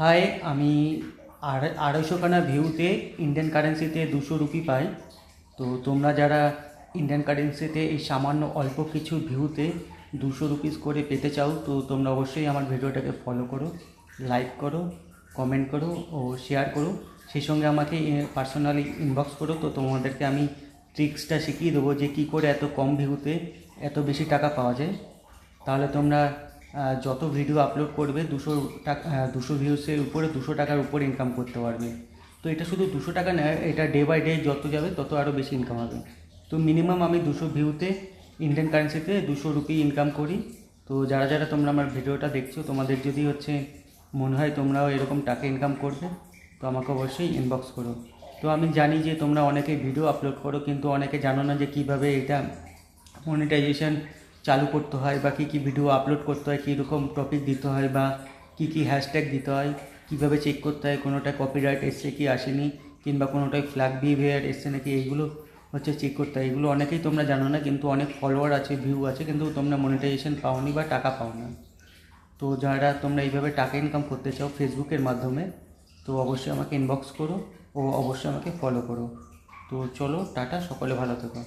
High, আমি আড়াই আড়াইশোখানা ভিউতে ইন্ডিয়ান কারেন্সিতে দুশো রুপি পাই। তো তোমরা যারা ইন্ডিয়ান কারেন্সিতে এই সামান্য অল্প কিছু ভিউতে দুশো রুপিস করে পেতে চাও, তো তোমরা অবশ্যই আমার ভিডিওটাকে ফলো করো লাইক করো কমেন্ট করো ও শেয়ার করো। সেই সঙ্গে আমাকে পার্সোনালি ইনবক্স করো। তো তোমাদেরকে আমি ট্রিক্সটা শিখিয়ে দেবো যে কী করে এত কম ভিউতে এত বেশি টাকা পাওয়া যায়। তাহলে তোমরা যত ভিডিও আপলোড করবে, দুশো টাকা দুশো ভিউসের উপরে, দুশো টাকার উপরে ইনকাম করতে পারবে। তো এটা শুধু দুশো টাকা নয় এটা ডে বাই ডে যত যাবে, তত আরও বেশি ইনকাম হবে। তো মিনিমাম আমি দুশো ভিউতে ইন্ডিয়ান কারেন্সিতে দুশো রুপি ইনকাম করি। তো যারা যারা তোমরা আমার ভিডিওটা দেখছ, তোমাদের যদি হচ্ছে মনে হয় তোমরাও এরকম টাকা ইনকাম করবে, তো আমাকে অবশ্যই ইনবক্স করো। তো আমি জানি যে তোমরা অনেকে ভিডিও আপলোড করো, কিন্তু অনেকে জানো না যে কীভাবে এটা মনিটাইজেশন চালু করতে হয় বা কী কী ভিডিও আপলোড করতে হয়, কীরকম টপিক দিতে হয় বা কী কী হ্যাশট্যাগ দিতে হয়, কীভাবে চেক করতে হয় কোনোটা কপিরাইট এসছে কি আসেনি, কিংবা কোনোটায় ফ্ল্যাগ বিহেভিয়ার এসছে নাকি এইগুলো হচ্ছে চেক করতে হয়। এগুলো অনেকেই তোমরা জানো না, কিন্তু অনেক ফলোয়ার আছে ভিউ আছে, কিন্তু তোমরা মনিটাইজেশন পাওনি বা টাকা পাও না তো যারা তোমরা এইভাবে টাকা ইনকাম করতে চাও ফেসবুকের মাধ্যমে, তো অবশ্যই আমাকে ইনবক্স করো ও অবশ্যই আমাকে ফলো করো। তো চলো, টাটা, সকলে ভালো থেকো।